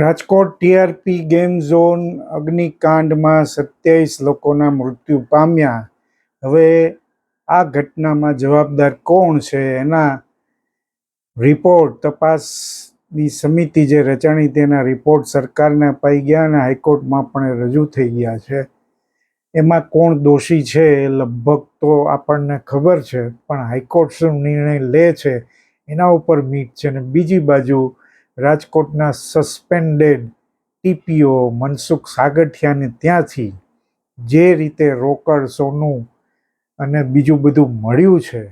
Rajkot TRP game zone અગ્નિકાંડમાં સત્યાવીસ લોકોના મૃત્યુ પામ્યા. હવે આ ઘટનામાં જવાબદાર કોણ છે એના રિપોર્ટ તપાસની સમિતિ જે રચાણી તેના રિપોર્ટ સરકારને અપાઈ ગયા અને હાઈકોર્ટમાં પણ રજૂ થઈ ગયા છે. એમાં કોણ દોષી છે એ લગભગ તો આપણને ખબર છે, પણ હાઈકોર્ટ શું નિર્ણય લે છે એના ઉપર મીટ છે અને બીજી બાજુ રાજકોટના સસ્પેન્ડેડ ટીપીઓ મનસુખ સાગઠિયાને ત્યાંથી જે રીતે રોકડ સોનું અને બીજું બધું મળ્યું છે,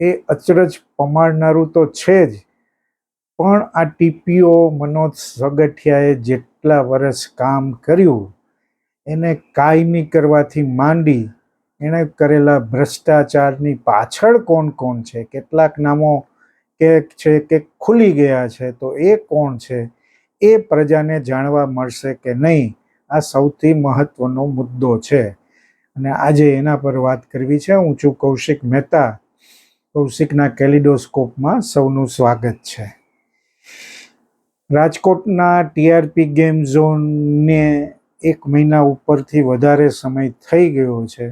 એ અચરજ પમાડનારું તો છે જ. પણ આ ટીપીઓ મનોજ સગઠિયાએ જેટલા વર્ષ કામ કર્યું, એને કાયમી કરવાથી માંડી, એણે કરેલા ભ્રષ્ટાચારની પાછળ કોણ કોણ છે, કેટલાક નામો કે છે કે ખુલી ગયા છે, તો એ કોણ છે? એ પ્રજાને જાણવા મળશે કે નહીં, આ સૌથી મહત્વનો મુદ્દો છે. અને આજે એના પર વાત કરવી છે. હું છું કૌશિક મહેતા. કૌશિકના કેલિડોસ્કોપમાં સૌનું સ્વાગત છે. રાજકોટના ટીઆરપી ગેમ ઝોનને એક મહિના ઉપરથી વધારે સમય થઈ ગયો છે.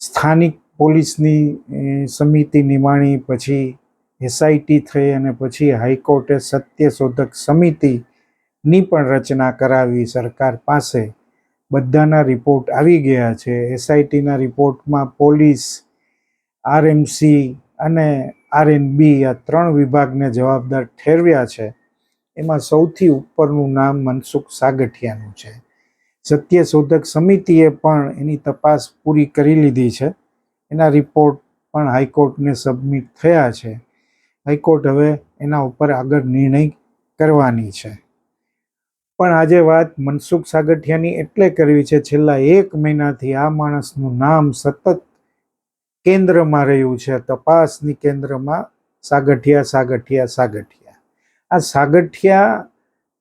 સ્થાનિક પોલીસની સમિતિ નિમાણી પછી એસઆઈટી થઈ અને પછી હાઈકોર્ટે સત્યશોધક સમિતિની પણ રચના કરાવી. સરકાર પાસે બધાના રિપોર્ટ આવી ગયા છે. એસઆઈટીના રિપોર્ટમાં પોલીસ, આરએમસી અને આરએનબી આ ત્રણ વિભાગને જવાબદાર ઠેરવ્યા છે. એમાં સૌથી ઉપરનું નામ મનસુખ સાગઠિયાનું છે. સત્યશોધક સમિતિએ પણ એની તપાસ પૂરી કરી લીધી છે. એના રિપોર્ટ પણ હાઈકોર્ટને સબમિટ થયા છે. હાઈકોર્ટ હવે એના ઉપર આગળ નિર્ણય કરવાની છે. પણ આજે વાત મનસુખ સાગઠિયાની એટલે કરવી છે, છેલ્લા એક મહિનાથી આ માણસનું નામ સતત કેન્દ્રમાં રહ્યું છે, તપાસની કેન્દ્રમાં સાગઠિયા સાગઠિયા સાગઠિયા. આ સાગઠિયા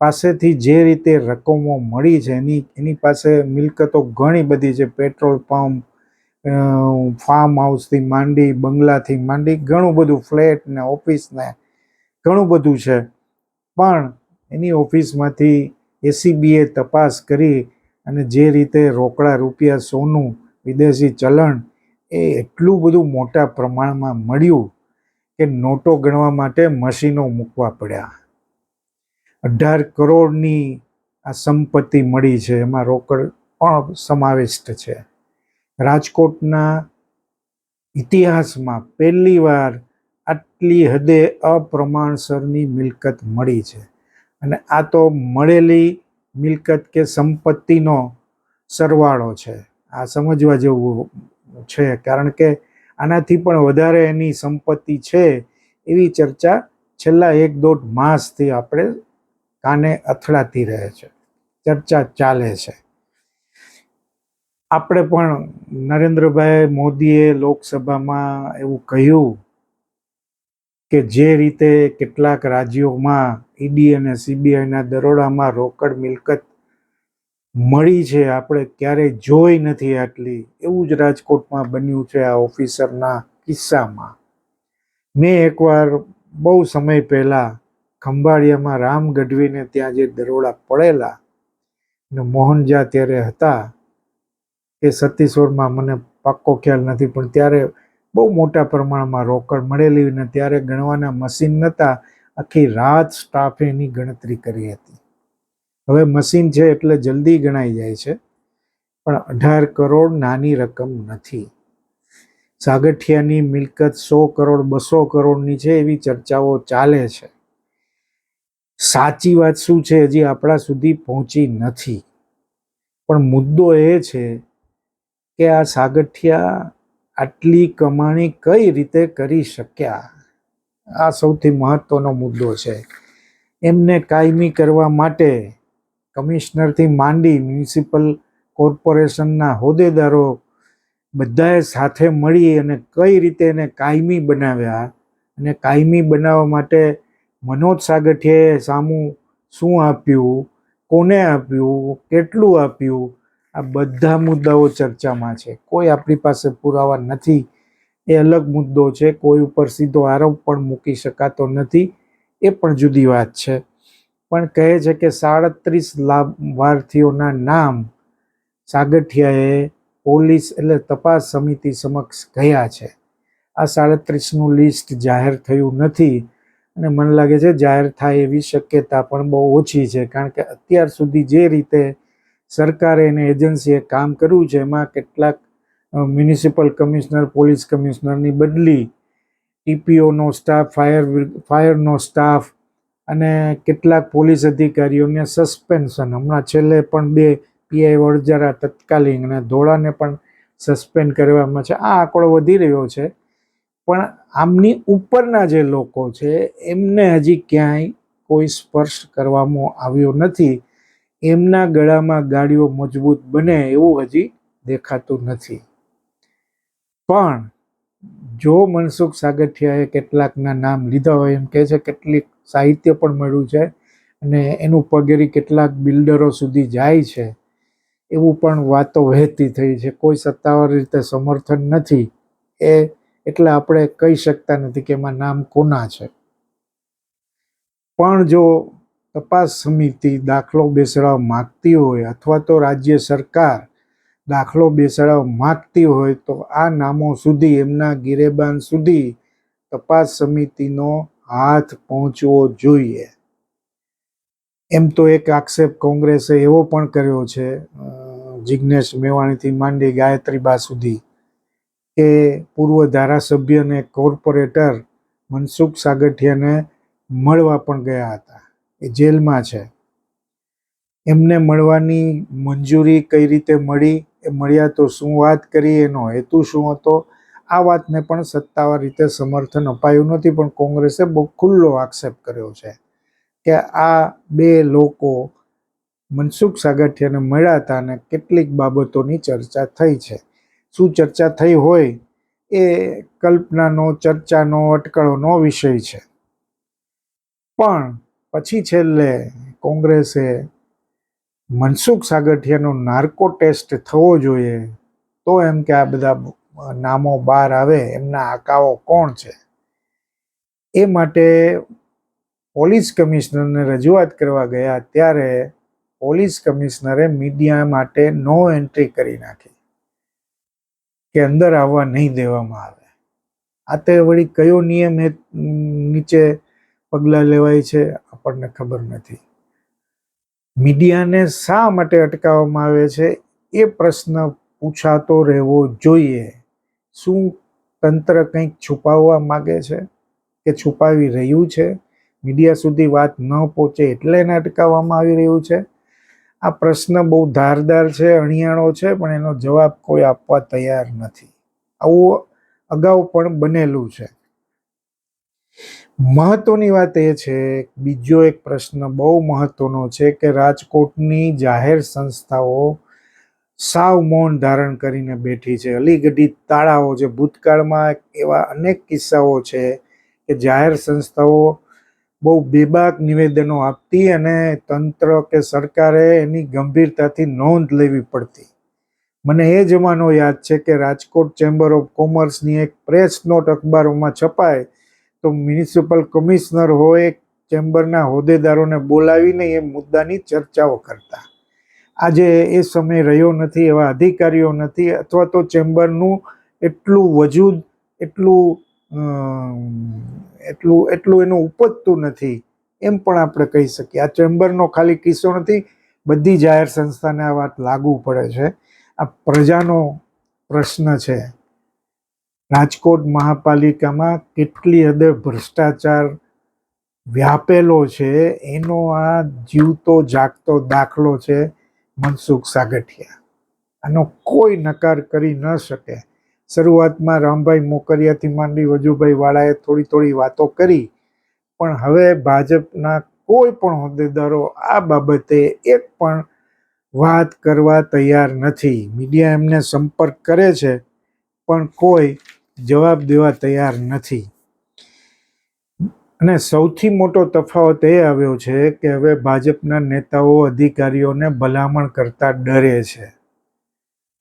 પાસેથી જે રીતે રકમો મળી છે, એની એની પાસે મિલકતો ઘણી બધી છે, પેટ્રોલ પંપ ફાર્મ હાઉસથી માંડી બંગલાથી માંડી, ઘણું બધું ફ્લેટ ને ઓફિસ ને ઘણું બધું છે. પણ એની ઓફિસમાંથી એસીબીએ તપાસ કરી અને જે રીતે રોકડા રૂપિયા સોનું, વિદેશી ચલણ એ એટલું બધું મોટા પ્રમાણમાં મળ્યું કે નોટો ગણવા માટે મશીનો મૂકવા પડ્યા. અઢાર કરોડની આ સંપત્તિ મળી છે. એમાં રોકડ પણ સમાવિષ્ટ છે. રાજકોટના ઇતિહાસમાં પહેલીવાર આટલી હદે અપ્રમાણસરની મિલકત મળી છે. અને આ તો મળેલી મિલકત કે સંપત્તિનો સરવાળો છે. આ સમજવા જેવું છે, કારણ કે આનાથી પણ વધારે એની સંપત્તિ છે એવી ચર્ચા છેલ્લા એક દોઢ માસથી આપણે કાને અથડાતી રહે છે. ચર્ચા ચાલે છે. આપણે પણ નરેન્દ્રભાઈ મોદીએ લોકસભામાં એવું કહ્યું કે જે રીતે કેટલાક રાજ્યોમાં ઈડી અને સીબીઆઈના દરોડામાં રોકડ મિલકત મળી છે, આપણે ક્યારેય જોઈ નથી આટલી. એવું જ રાજકોટમાં બન્યું છે આ ઓફિસરના કિસ્સામાં. મેં એકવાર બહુ સમય પહેલાં ખંભાળિયામાં રામ ગઢવીને ત્યાં જે દરોડા પડેલા ને મોહનજા ત્યારે હતા કે સતીશ્વરમાં મને પાક્કો ખ્યાલ નથી, પણ ત્યારે બહુ મોટા પ્રમાણમાં રોકડ મળેલી ને ત્યારે ગણવાના મશીન નહોતા આખી રાત સ્ટાફે એની ગણતરી કરી હતી. હવે મશીન છે એટલે જલ્દી ગણાઈ જાય છે, પણ અઢાર કરોડ નાની રકમ નથી. સાગઠિયાની મિલકત સો કરોડ, બસો કરોડની છે એવી ચર્ચાઓ ચાલે છે. સાચી વાત શું છે હજી આપણા સુધી પહોંચી નથી. પણ મુદ્દો એ છે કે આ સાગઠિયા આટલી કમાણી કઈ રીતે કરી શક્યા? આ સૌથી મહત્વનો મુદ્દો છે. એમને કાયમી કરવા માટે કમિશનરથી માંડી મ્યુનિસિપલ કોર્પોરેશનના હોદ્દેદારો બધાએ સાથે મળી અને કઈ રીતે એને કાયમી બનાવ્યા અને કાયમી બનાવવા માટે મનોજ સાગઠિયાએ સામું શું આપ્યું, કોને આપ્યું, કેટલું આપ્યું આ બધા મુદ્દાઓ ચર્ચામાં છે. કોઈ આપણી પાસે પુરાવા નથી. એ અલગ મુદ્દો છે. કોઈ ઉપર સીધો આરોપ પણ મૂકી શકાતો નથી. એ પણ જુદી વાત છે. પણ કહે છે કે સાડત્રીસ લાભાર્થીઓના નામ સાગઠિયાએ પોલીસ એટલે તપાસ સમિતિ સમક્ષ ગયા છે. આ સાડત્રીસનું લિસ્ટ જાહેર થયું નથી અને મને લાગે છે જાહેર થાય એવી શક્યતા પણ બહુ ઓછી છે. કારણ કે અત્યાર સુધી જે રીતે સરકારે અને એજન્સીએ કામ કર્યું છે, એમાં કેટલાક મ્યુનિસિપલ કમિશનર, પોલીસ કમિશનરની બદલી, ટીપીઓનો સ્ટાફ, ફાયર ફાયરનો સ્ટાફ અને કેટલાક પોલીસ અધિકારીઓને સસ્પેન્શન. હમણાં છેલ્લે પણ બે પીઆઈ વડજારા તત્કાલીન અને ધોળાને પણ સસ્પેન્ડ કરવામાં છે. આ આંકડો વધી રહ્યો છે. પણ આમની ઉપરના જે લોકો છે, એમને હજી ક્યાંય કોઈ સ્પર્શ કરવામાં આવ્યો નથી. એમના ગળામાં ગાડીઓ મજબૂત બને એવું હજી દેખાતું નથી. પણ જો મનસુખ સાગઠિયાએ કેટલાકના નામ લીધા હોય, એમ કહે છે, કેટલીક સાહિત્ય પણ મળ્યું છે અને એનું પગેરી કેટલાક બિલ્ડરો સુધી જાય છે, એવું પણ વાતો વહેતી થઈ છે. કોઈ સત્તાવાર રીતે સમર્થન નથી. એ એટલે આપણે કહી શકતા નથી કે એમાં નામ કોના છે. પણ જો તપાસ સમિતિ દાખલો બેસાડવા માગતી હોય અથવા તો રાજ્ય સરકાર દાખલો બેસાડવા માગતી હોય તો આ નામો સુધી એમના ગિરેબાન સુધી તપાસ સમિતિનો હાથ પહોંચવો જોઈએ. એમ તો એક આક્ષેપ કોંગ્રેસે એવો પણ કર્યો છે જિજ્ઞેશ મેવાણીથી માંડી ગાયત્રીબા સુધી કે પૂર્વ ધારાસભ્ય અને કોર્પોરેટર મનસુખ સાગઠિયાને મળવા પણ ગયા હતા. એ જેલમાં છે. એમને મળવાની મંજૂરી કઈ રીતે મળી, એ મળ્યા તો શું વાત કરી, એનો હેતુ શું હતો? આ વાતને પણ સત્તાવાર રીતે સમર્થન અપાયું નથી, પણ કોંગ્રેસે બહુ ખુલ્લો આક્ષેપ કર્યો છે કે આ બે લોકો મનસુખ સાગઠિયાને મળ્યા હતા અને કેટલીક બાબતોની ચર્ચા થઈ છે. શું ચર્ચા થઈ હોય? એ કલ્પનાનો, ચર્ચાનો, અટકળોનો વિષય છે. પણ પછી છેલ્લે કોંગ્રેસે મનસુખ સાગઠિયાનો નાર્કો ટેસ્ટ થવો જોઈએ, તો એમ કે આ બધા નામો બહાર આવે, એમના આકાઓ કોણ છે? એ માટે પોલીસ કમિશનરને રજૂઆત કરવા ગયા, ત્યારે પોલીસ કમિશનરે મીડિયા માટે નો એન્ટ્રી કરી નાખી કે અંદર આવવા નહીં દેવામાં આવે. આ તે વળી કયો નિયમ એ નીચે પગલાં લેવાય છે? આપણને ખબર નથી. મીડિયાને શા માટે અટકાવવામાં આવે છે? એ પ્રશ્ન પૂછાતો રહેવો જોઈએ. શું તંત્ર કંઈક છુપાવવા માગે છે કે છુપાવી રહ્યું છે? મીડિયા સુધી વાત ન પહોંચે એટલે એને અટકાવવામાં આવી રહ્યું છે? આ પ્રશ્ન બહુ ધારદાર છે અણિયાળો છે, પણ એનો જવાબ કોઈ આપવા તૈયાર નથી. આવું અગાઉ પણ બનેલું છે. મહત્વની વાત એ છે, બીજો એક પ્રશ્ન બહુ મહત્વનો છે કે રાજકોટની જાહેર સંસ્થાઓ સાવ મૌન ધારણ કરીને બેઠી છે. અલીગઢી તાળાઓ છે ભૂતકાળમાં એવા અનેક કિસ્સાઓ છે કે જાહેર સંસ્થાઓ બહુ બેબાક નિવેદનો આપતી અને તંત્ર કે સરકારે એની ગંભીરતાથી નોંધ લેવી પડતી. મને એ જમાનો યાદ છે કે રાજકોટ ચેમ્બર ઓફ કોમર્સની એક પ્રેસ નોટ અખબારોમાં છપાય તો મ્યુનિસિપલ કમિશનર હોય, ચેમ્બરના હોદ્દેદારોને બોલાવીને એ મુદ્દાની ચર્ચાઓ કરતા. આજે એ સમય રહ્યો નથી, એવા અધિકારીઓ નથી, અથવા તો ચેમ્બરનું એટલું વજૂદ, એટલું એટલું એટલું એનું ઉપજતું નથી, એમ પણ આપણે કહી શકીએ. આ ચેમ્બરનો ખાલી કિસ્સો નથી, બધી જાહેર સંસ્થાને આ વાત લાગુ પડે છે. આ પ્રજાનો પ્રશ્ન છે. રાજકોટ મહાપાલિકામાં કેટલી હદે ભ્રષ્ટાચાર વ્યાપેલો છે, એનો આ જીવતો જાગતો દાખલો છે મનસુખ સાગઠિયા. આનો કોઈ નકાર કરી ન શકે. શરૂઆતમાં રામભાઈ મોકરિયાથી માંડી વજુભાઈ વાળાએ થોડી થોડી વાતો કરી, પણ હવે ભાજપના કોઈ પણ હોદ્દેદારો આ બાબતે એક પણ વાત કરવા તૈયાર નથી. મીડિયા એમને સંપર્ક કરે છે, પણ કોઈ જવાબ દેવા તૈયાર નથી. અને સૌથી મોટો તફાવત એ આવ્યો છે કે હવે ભાજપના નેતાઓ અધિકારીઓને ભલામણ કરતા ડરે છે.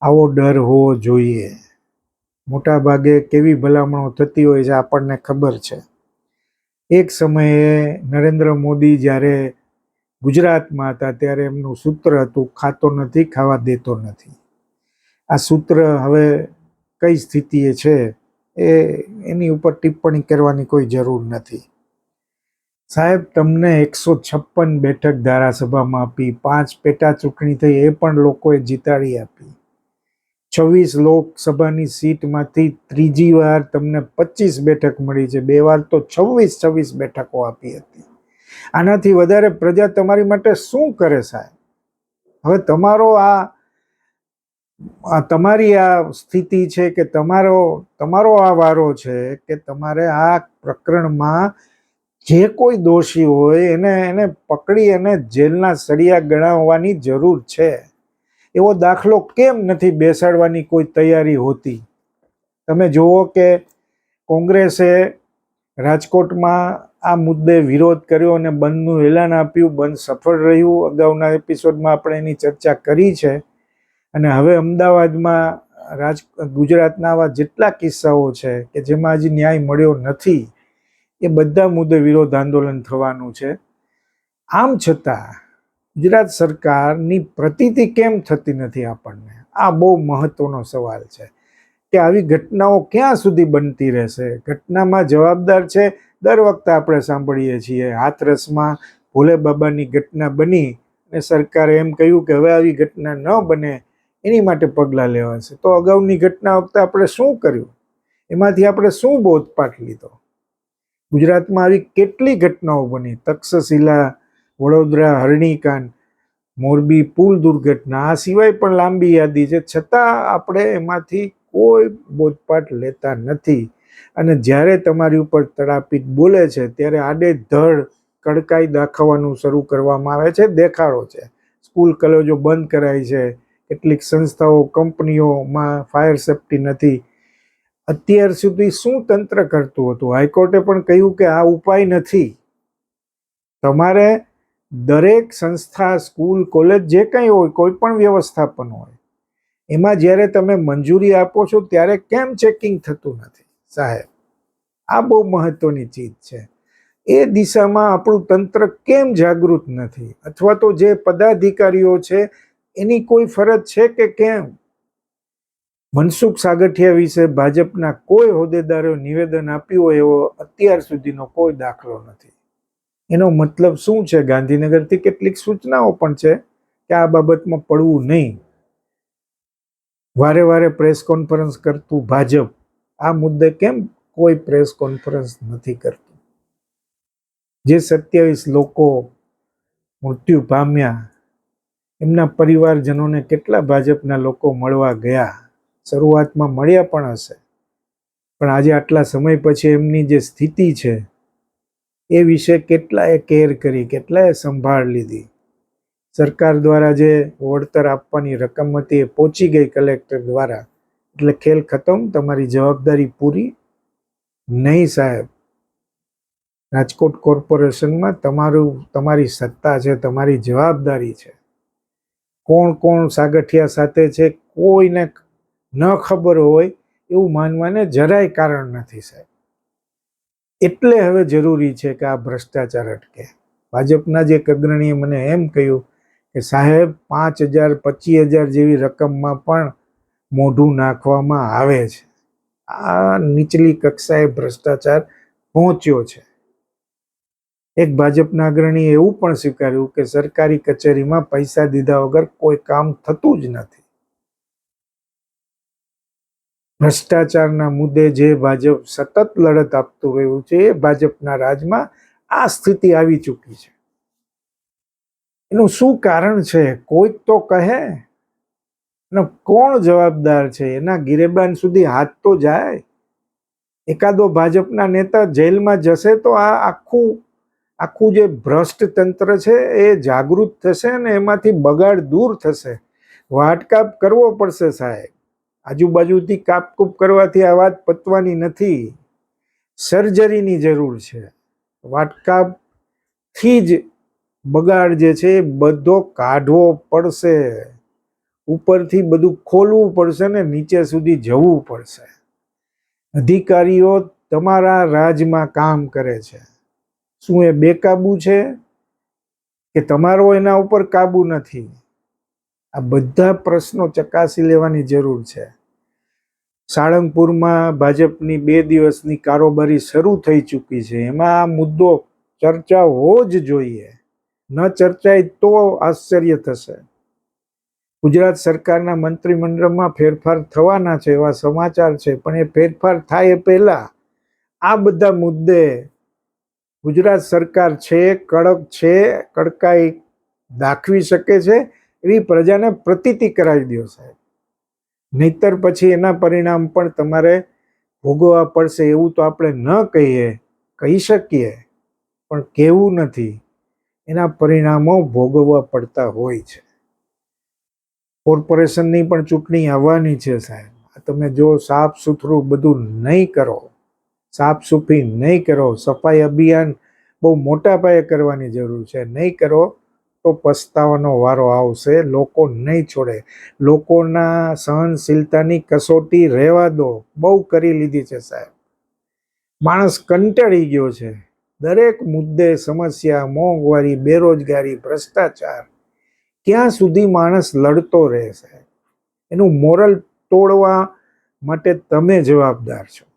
આવો ડર હોવો જોઈએ. મોટા ભાગે કેવી ભલામણો થતી હોય છે આપણને ખબર છે. એક સમયે નરેન્દ્ર મોદી જ્યારે ગુજરાતમાં હતા ત્યારે એમનું સૂત્ર હતું, ખાતો નથી, ખાવા દેતો નથી. આ સૂત્ર હવે કઈ સ્થિતિએ છે? એ એની ઉપર ટિપ્પણી કરવાની કોઈ જરૂર નથી. સાહેબ, તમને એકસો છપ્પન બેઠક ધારાસભામાં આપી, પાંચ પેટા ચૂંટણી થઈ, એ પણ લોકોએ જીતાડી આપી. છવ્વીસ લોકસભાની સીટમાંથી ત્રીજી વાર તમને પચીસ બેઠક મળી છે. બે વાર તો છવ્વીસ છવ્વીસ બેઠકો આપી હતી. આનાથી વધારે પ્રજા તમારી માટે શું કરે સાહેબ? હવે તમારો આ તમારી આ સ્થિતિ છે કે તમારો તમારો આ વારો છે કે તમારે આ પ્રકરણમાં જે કોઈ દોષી હોય એને એને પકડી અને જેલના સળિયા ગણાવવાની જરૂર છે. એવો દાખલો કેમ નથી બેસાડવાની કોઈ તૈયારી હોતી? તમે જુઓ કે કોંગ્રેસે રાજકોટમાં આ મુદ્દે વિરોધ કર્યો અને બંધનું એલાન આપ્યું, બંધ સફળ રહ્યું. અગાઉના એપિસોડમાં આપણે એની ચર્ચા કરી છે. અને હવે અમદાવાદમાં રાજ ગુજરાતના આવા જેટલા કિસ્સાઓ છે કે જેમાં હજી ન્યાય મળ્યો નથી, એ બધા મુદ્દે વિરોધ આંદોલન થવાનું છે. આમ છતાં, ગુજરાત સરકારની પ્રતીતિ કેમ થતી નથી આપણને? આ બહુ મહત્વનો સવાલ છે કે આવી ઘટનાઓ ક્યાં સુધી બનતી રહેશે? ઘટનામાં જવાબદાર છે, દર વખતે આપણે સાંભળીએ છીએ, હાથરસમાં ભોલે બાબાની ઘટના બની અને સરકારે એમ કહ્યું કે હવે આવી ઘટના ન બને એની માટે પગલાં લેવા છે. તો અગાઉની ઘટના વખતે આપણે શું કર્યું? એમાંથી આપણે શું બોધપાઠ લીધો? ગુજરાતમાં આવી કેટલી ઘટનાઓ બની? તક્ષશિલા, વડોદરા, હરણીકાંડ, મોરબી પુલ દુર્ઘટના, આ સિવાય પણ લાંબી યાદી છે. છતાં આપણે એમાંથી કોઈ બોધપાઠ લેતા નથી. અને જ્યારે તમારી ઉપર તડાપીટ બોલે છે, ત્યારે આડે ધડ કડકાઈ દાખવવાનું શરૂ કરવામાં આવે છે. દેખાડો છે. સ્કૂલ, કોલેજો બંધ કરાય છે. કેટલીક સંસ્થાઓ, કંપનીઓમાં ફાયર સેફટી નથી. અત્યાર સુધી શું તંત્ર કરતું હતું? હાઈકોર્ટે પણ કહ્યું કે આ ઉપાય નથી. તમારે દરેક સંસ્થા, સ્કૂલ, કોલેજ જે કંઈ હોય, કોઈ પણ વ્યવસ્થાપન હોય, એમાં જ્યારે તમે મંજૂરી આપો છો ત્યારે કેમ ચેકિંગ થતું નથી? સાહેબ, આ બહુ મહત્વની ચીજ છે. એ દિશામાં આપણું તંત્ર કેમ જાગૃત નથી? અથવા તો જે પદાધિકારીઓ છે એની કોઈ ફરજ છે કે કેમ? મનસુખ સાગઠિયા વિશે ભાજપના કોઈ હોદ્દેદારો નિવેદન આપ્યું હોય એવો અત્યાર સુધીનો કોઈ દાખલો નથી. એનો મતલબ શું છે? ગાંધીનગરથી કેટલીક સૂચનાઓ પણ છે કે આ બાબતમાં પડવું નહીં. વારે વારે પ્રેસ કોન્ફરન્સ કરતું ભાજપ આ મુદ્દે કેમ કોઈ પ્રેસ કોન્ફરન્સ નથી કરતું? જે સત્યાવીસ લોકો મૃત્યુ પામ્યા એમના પરિવારજનોને કેટલા ભાજપના લોકો મળવા ગયા? શરૂઆતમાં મળ્યા પણ હશે. પણ આજે આટલા સમય પછી એમની જે સ્થિતિ છે, એ વિશે કેટલાએ કેર કરી, કેટલાએ સંભાળ લીધી? સરકાર દ્વારા જે વળતર આપવાની રકમ હતી એ પહોંચી ગઈ કલેક્ટર દ્વારા. એટલે ખેલ ખતમ, તમારી જવાબદારી પૂરી? નહીં સાહેબ. રાજકોટ કોર્પોરેશનમાં તમારું, તમારી સત્તા છે, તમારી જવાબદારી છે. કોણ કોણ સાગઠિયા સાથે છે, કોઈને ન ખબર હોય એવું માનવાને જરાય કારણ નથી સાહેબ. એટલે હવે જરૂરી છે કે આ ભ્રષ્ટાચાર અટકે. ભાજપના જે અગ્રણીએ મને એમ કહ્યું કે સાહેબ, પાંચ હજાર, પચીસ હજાર જેવી રકમમાં પણ મોઢું નાખવામાં આવે છે. આ નીચલી કક્ષાએ ભ્રષ્ટાચાર પહોંચ્યો છે. એક ભાજપના અગ્રણીએ એવું પણ સ્વીકાર્યું કે સરકારી કચેરીમાં પૈસા દીધા વગર કોઈ કામ થતું જ નથી. ભ્રષ્ટાચારના મુદ્દે જે ભાજપ સતત લડત આપતું રહ્યું છે, એ ભાજપના રાજમાં આ સ્થિતિ આવી ચૂકી છે. એનું શું કારણ છે? કોઈક તો કહે. અને કોણ જવાબદાર છે? એના ગિરેબાન સુધી હાથ તો જાય. એકાદો ભાજપના નેતા જેલમાં જશે તો આ આખું આખું જે ભ્રષ્ટ તંત્ર છે એ જાગૃત થશે ને એમાંથી બગાડ દૂર થશે. વાટકાપ કરવો પડશે સાહેબ. આજુબાજુથી કાપકૂપ કરવાથી આ વાત પતવાની નથી. સર્જરીની જરૂર છે. વાટકાપથી જ બગાડ જે છે એ બધો કાઢવો પડશે. ઉપરથી બધું ખોલવું પડશે ને નીચે સુધી જવું પડશે. અધિકારીઓ તમારા રાજમાં કામ કરે છે. શું એ બેકાબુ છે કે તમારો એના ઉપર કાબુ નથી? આ બધા પ્રશ્નો ચકાસી લેવાની જરૂર છે. સાળંગપુરમાં ભાજપની બે દિવસની કારોબારી શરૂ થઈ ચૂકી છે. એમાં આ મુદ્દો ચર્ચા હો જ જોઈએ. ન ચર્ચાય તો આશ્ચર્ય થશે. ગુજરાત સરકારના મંત્રીમંડળમાં ફેરફાર થવાના છે એવા સમાચાર છે, પણ એ ફેરફાર થાય એ પહેલા આ બધા મુદ્દે ગુજરાત સરકાર છે, કડક છે, કડકાઈ દાખવી શકે છે, એવી પ્રજાને પ્રતીતિ કરાવી દો સાહેબ. નહીતર પછી એના પરિણામ પણ તમારે ભોગવવા પડશે એવું તો આપણે ન કહીએ, કહી શકીએ, પણ કહેવું નથી. એના પરિણામો ભોગવવા પડતા હોય છે. કોર્પોરેશનની પણ ચૂંટણી આવવાની છે સાહેબ. તમે જો સાફ સુથરું બધું નહીં કરો સાફ સૂફી નહીં કરો, સફાઈ અભિયાન બહુ મોટા પાયે કરવાની જરૂર છે. નહીં કરો તો પસ્તાવાનો વારો આવશે, લોકો નહીં છોડે. લોકોના સહનશીલતાની કસોટી રહેવા દો, બહુ કરી લીધી છે સાહેબ. માણસ કંટાળી ગયો છે. દરેક મુદ્દે સમસ્યા, મોંઘવારી, બેરોજગારી, ભ્રષ્ટાચાર, ક્યાં સુધી માણસ લડતો રહે સાહેબ? એનું મોરલ તોડવા માટે તમે જવાબદાર છો.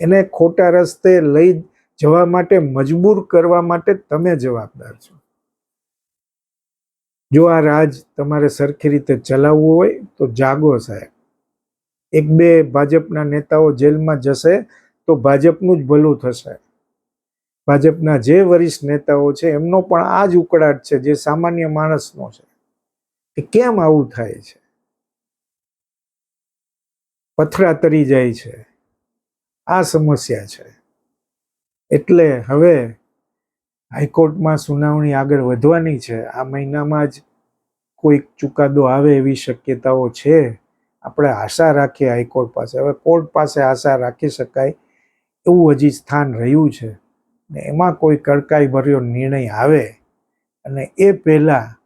એને ખોટા રસ્તે લઈ જવા માટે મજબૂર કરવા માટે તમે જવાબદાર છો. જો આ રાજ તમારે સરખી રીતે ચલાવવું હોય તો જાગો સાહેબ. એક બે ભાજપના નેતાઓ જેલમાં જશે તો ભાજપનું જ ભલું થશે. ભાજપના જે વરિષ્ઠ નેતાઓ છે એમનો પણ આ જ ઉકળાટ છે જે સામાન્ય માણસનો છે કે કેમ આવું થાય છે? પથરા તરી જાય છે. આ સમસ્યા છે. એટલે હવે હાઈકોર્ટમાં સુનાવણી આગળ વધવાની છે. આ મહિનામાં જ કોઈક ચુકાદો આવે એવી શક્યતાઓ છે. આપણે આશા રાખીએ હાઈકોર્ટ પાસે. હવે કોર્ટ પાસે આશા રાખી શકાય એવું હજી સ્થાન રહ્યું છે. ને એમાં કોઈ કડકાઈ ભર્યો નિર્ણય આવે અને એ પહેલાં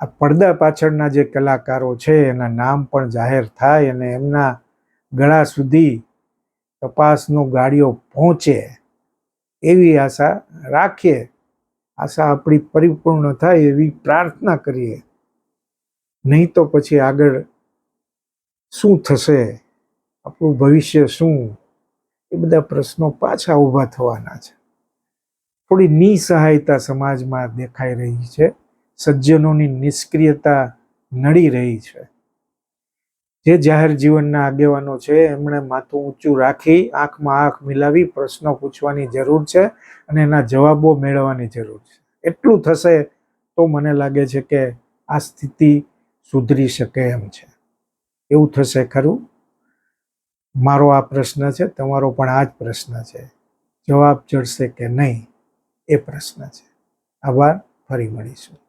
આ પડદા પાછળના જે કલાકારો છે એના નામ પણ જાહેર થાય અને એમના ગળા સુધી તપાસનો ગાડીઓ પહોંચે એવી આશા રાખીએ. આશા આપણી પરિપૂર્ણ થાય એવી પ્રાર્થના કરીએ. નહીં તો પછી આગળ શું થશે? આપણું ભવિષ્ય શું? એ બધા પ્રશ્નો પાછા ઊભા થવાના છે. થોડી નિસહાયતા સમાજમાં દેખાઈ રહી છે. સજ્જનોની નિષ્ક્રિયતા નડી રહી છે. જે જાહેર જીવનના આગેવાનો છે, એમણે માથું ઊંચું રાખી આંખમાં આંખ મિલાવી પ્રશ્નો પૂછવાની જરૂર છે અને એના જવાબો મેળવવાની જરૂર છે. એટલું થશે તો મને લાગે છે કે આ સ્થિતિ સુધરી શકે એમ છે. એવું થશે ખરું? મારો આ પ્રશ્ન છે, તમારો પણ આ જ પ્રશ્ન છે. જવાબ જડશે કે નહીં એ પ્રશ્ન છે. આભાર, ફરી મળીશું.